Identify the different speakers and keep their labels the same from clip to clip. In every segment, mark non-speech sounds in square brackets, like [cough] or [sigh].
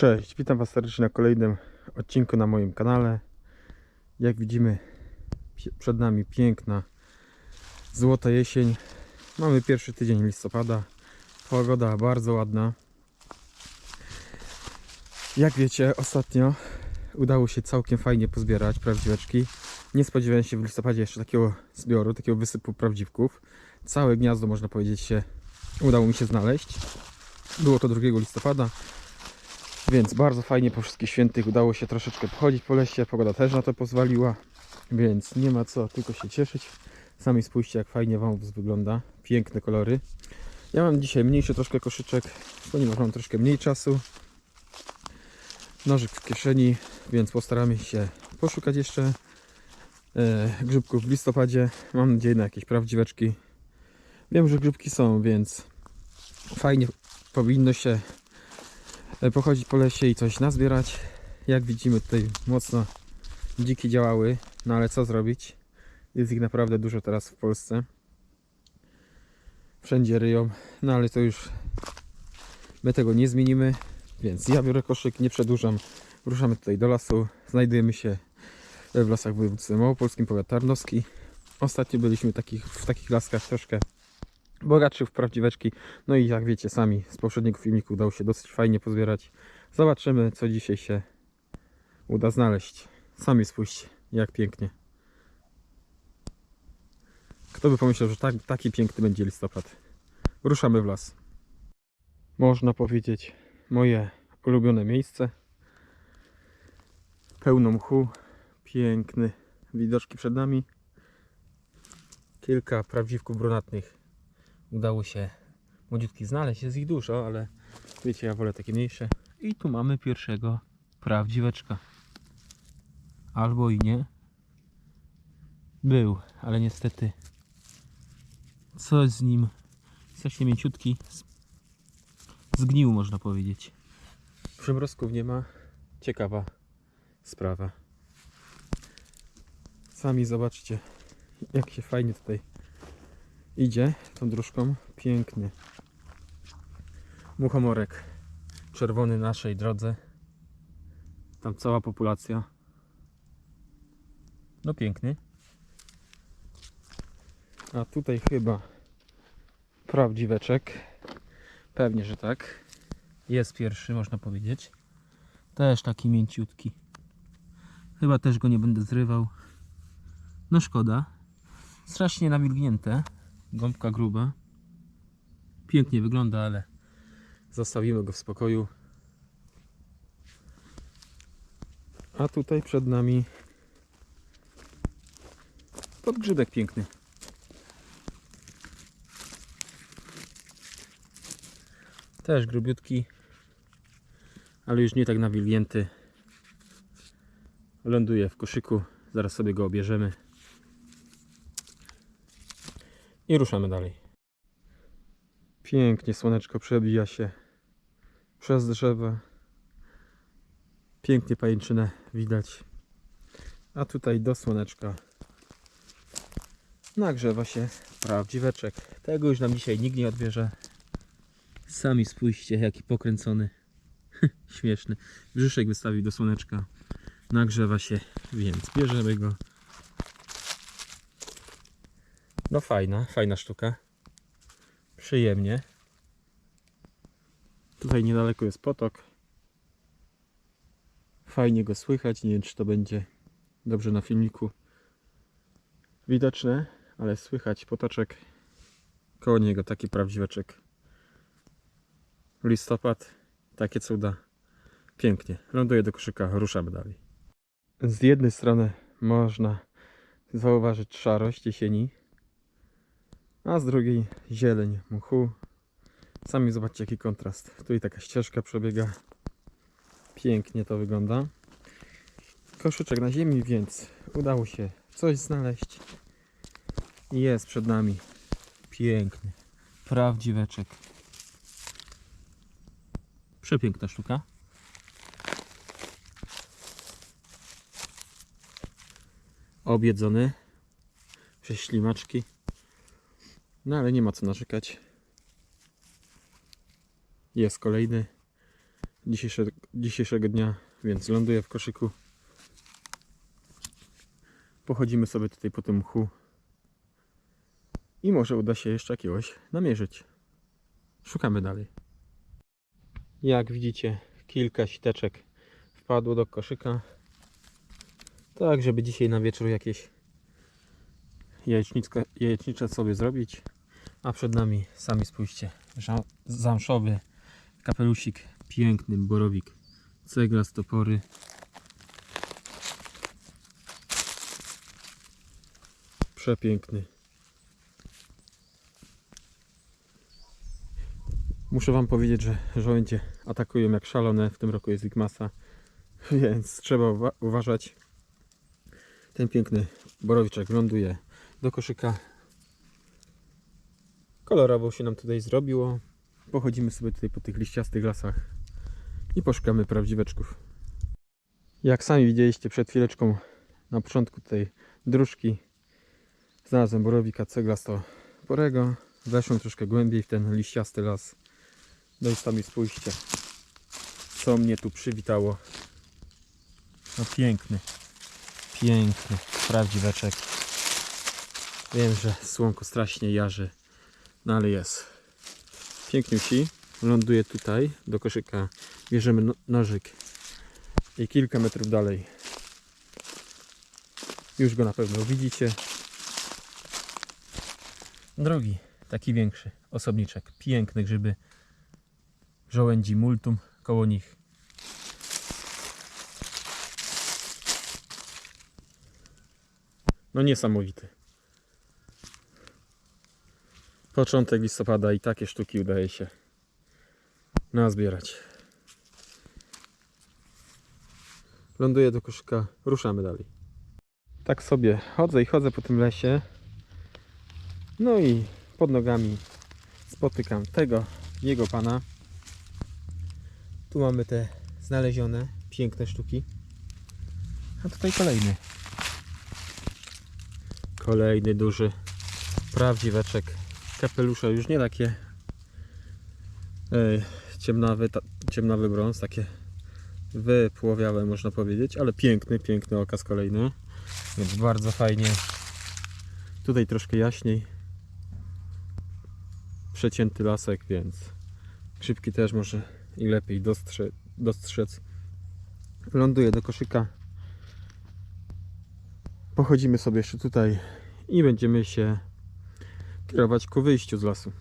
Speaker 1: Cześć, witam Was serdecznie na kolejnym odcinku na moim kanale. Jak widzimy, przed nami piękna, złota jesień. Mamy pierwszy tydzień listopada. Pogoda bardzo ładna. Jak wiecie, ostatnio udało się całkiem fajnie pozbierać prawdziweczki. Nie spodziewałem się w listopadzie jeszcze takiego zbioru, takiego wysypu prawdziwków. Całe gniazdo, można powiedzieć, się udało mi się znaleźć. Było to 2 listopada. Więc bardzo fajnie po wszystkich świętych udało się troszeczkę pochodzić po lesie. Pogoda też na to pozwoliła, więc nie ma co tylko się cieszyć. Sami spójrzcie jak fajnie wąwóz wygląda. Piękne kolory. Ja mam dzisiaj mniejszy troszkę koszyczek, ponieważ mam troszkę mniej czasu. Nożyk w kieszeni, więc postaramy się poszukać jeszcze e, grzybków w listopadzie. Mam nadzieję na jakieś prawdziweczki. Wiem, że grzybki są, więc fajnie powinno się pochodzić po lesie i coś nazbierać. Jak widzimy tutaj mocno dziki działały, no ale co zrobić? Jest ich naprawdę dużo teraz w Polsce. Wszędzie ryją, no ale to już my tego nie zmienimy, więc ja biorę koszyk, nie przedłużam. Ruszamy tutaj do lasu. Znajdujemy się w lasach w województwie małopolskim, powiat tarnowski. Ostatnio byliśmy takich, w takich laskach troszkę bogatszych w prawdziweczki. No i jak wiecie sami, z poprzedniego filmiku udało się dosyć fajnie pozbierać. Zobaczymy, co dzisiaj się uda znaleźć. Sami spójrzcie, jak pięknie. Kto by pomyślał, że tak, taki piękny będzie listopad. Ruszamy w las. Można powiedzieć, moje ulubione miejsce. Pełno mchu, piękny widoczki przed nami. Kilka prawdziwków brunatnych udało się młodziutki znaleźć. Jest ich dużo, ale wiecie, ja wolę takie mniejsze. I tu mamy pierwszego prawdziweczka. Albo i nie. Był, ale niestety coś z nim strasznie mięciutki. Zgnił można powiedzieć. Przymrozków nie ma. Ciekawa sprawa. Sami zobaczcie, jak się fajnie tutaj idzie tą dróżką. Pięknie. Muchomorek czerwony naszej drodze. Tam cała populacja. No piękny. A tutaj chyba prawdziweczek. Pewnie, że tak. Jest pierwszy, można powiedzieć. Też taki mięciutki. Chyba też go nie będę zrywał. No szkoda. Strasznie nawilgnięte. Gąbka gruba. Pięknie wygląda, ale zostawimy go w spokoju. A tutaj przed nami podgrzybek piękny. Też grubiutki, ale już nie tak nawilgnięty. Ląduje w koszyku, zaraz sobie go obierzemy. I ruszamy dalej. Pięknie słoneczko przebija się przez drzewa. Pięknie pajęczynę widać. A tutaj do słoneczka nagrzewa się prawdziweczek. Tego już nam dzisiaj nikt nie odbierze. Sami spójrzcie, jaki pokręcony. [laughs] Śmieszny. Brzuszek wystawił do słoneczka. Nagrzewa się, więc bierzemy go. No fajna, fajna sztuka. Przyjemnie. Tutaj niedaleko jest potok. Fajnie go słychać. Nie wiem, czy to będzie dobrze na filmiku widoczne, ale słychać potoczek. Koło niego taki prawdziweczek. Listopad. Takie cuda. Pięknie. Ląduje do koszyka. Ruszamy dalej. Z jednej strony można zauważyć szarość jesieni, a z drugiej zieleń mchu. Sami zobaczcie jaki kontrast. Tu i taka ścieżka przebiega. Pięknie to wygląda. Koszyczek na ziemi, więc udało się coś znaleźć. Jest przed nami piękny, prawdziweczek. Przepiękna sztuka. Objedzony przez ślimaczki. No ale nie ma co narzekać. Jest kolejny. dzisiejsze, dzisiejszego dnia, więc ląduję w koszyku. Pochodzimy sobie tutaj po tym mchu. I może uda się jeszcze jakiegoś namierzyć. Szukamy dalej. Jak widzicie, kilka siteczek wpadło do koszyka. Tak, żeby dzisiaj na wieczór jakieś jajecznicze sobie zrobić. A przed nami, sami spójrzcie, zamszowy kapelusik, piękny borowik, cegla z topory. Przepiękny. Muszę Wam powiedzieć, że żołędzie atakują jak szalone. W tym roku jest ich masa, [laughs] więc trzeba uwa- uważać. Ten piękny borowiczek ląduje do koszyka. Kolorowo się nam tutaj zrobiło. Pochodzimy sobie tutaj po tych liściastych lasach i poszukamy prawdziweczków. Jak sami widzieliście przed chwileczką na początku tej dróżki znalazłem borowika ceglasto porego. Weszłem troszkę głębiej w ten liściasty las. No i sami spójrzcie, co mnie tu przywitało. No piękny, piękny prawdziweczek. Wiem, że słonko strasznie jarzy, no ale jest. Piękniusi. Ląduje tutaj, do koszyka bierzemy no- nożyk i kilka metrów dalej. Już go na pewno widzicie. Drugi, taki większy, osobniczek. Piękne grzyby. Żołędzi multum koło nich. No niesamowity. Początek listopada i takie sztuki udaje się nazbierać. Ląduję do koszyka, ruszamy dalej. Tak sobie chodzę i chodzę po tym lesie. No i pod nogami spotykam tego, jego pana. Tu mamy te znalezione, piękne sztuki. A tutaj kolejny. Kolejny duży prawdziweczek. Kapelusze już nie takie Ej, ciemnawy, ta, ciemnawy brąz, takie wypłowiałe można powiedzieć, ale piękny, piękny okaz kolejny, więc bardzo fajnie. Tutaj troszkę jaśniej. Przecięty lasek, więc grzybki też może i lepiej dostrze, dostrzec. Ląduję do koszyka. Pochodzimy sobie jeszcze tutaj i będziemy się kierować ku wyjściu z lasu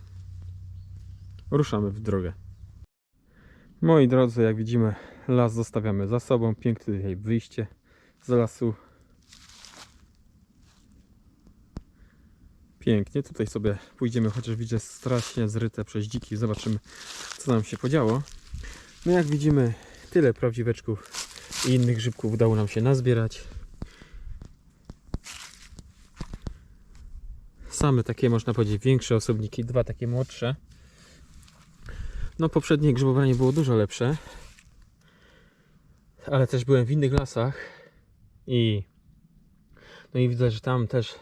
Speaker 1: ruszamy w drogę. Moi drodzy, jak widzimy, las zostawiamy za sobą. Piękne tutaj wyjście z lasu. Pięknie, tutaj sobie pójdziemy, chociaż widzę strasznie zryte przez dziki. Zobaczymy, co nam się podziało. No jak widzimy, tyle prawdziweczków i innych grzybków udało nam się nazbierać. Same takie, można powiedzieć, większe osobniki, dwa takie młodsze. No poprzednie grzybowanie było dużo lepsze. Ale też byłem w innych lasach i no i widzę, że tam też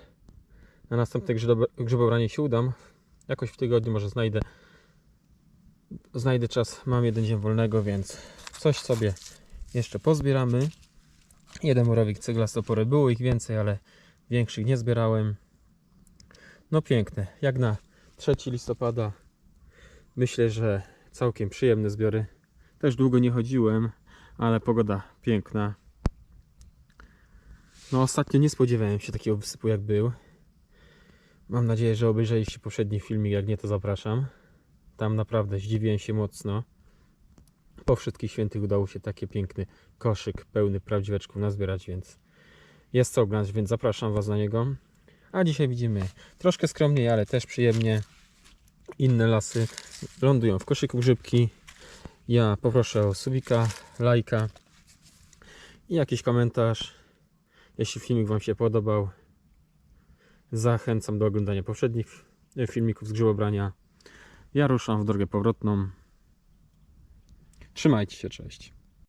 Speaker 1: na następne grzybo- grzybobranie się udam. Jakoś w tygodniu może znajdę znajdę czas, mam jeden dzień wolnego, więc coś sobie jeszcze pozbieramy. Jeden murowik ceglastopory, było ich więcej, ale większych nie zbierałem. No piękne, jak na 3 listopada myślę, że całkiem przyjemne zbiory. Też długo nie chodziłem, ale pogoda piękna. No ostatnio nie spodziewałem się takiego wysypu jak był. Mam nadzieję, że obejrzeliście poprzedni filmik, jak nie to zapraszam. Tam naprawdę zdziwiłem się mocno. Po wszystkich świętych udało się taki piękny koszyk pełny prawdziweczków nazbierać, więc jest co oglądać, więc zapraszam Was na niego. A dzisiaj widzimy troszkę skromniej, ale też przyjemnie. Inne lasy lądują w koszyku grzybki. Ja poproszę o subika, lajka i jakiś komentarz. Jeśli filmik Wam się podobał, zachęcam do oglądania poprzednich filmików z grzybobrania. Ja ruszam w drogę powrotną. Trzymajcie się, cześć.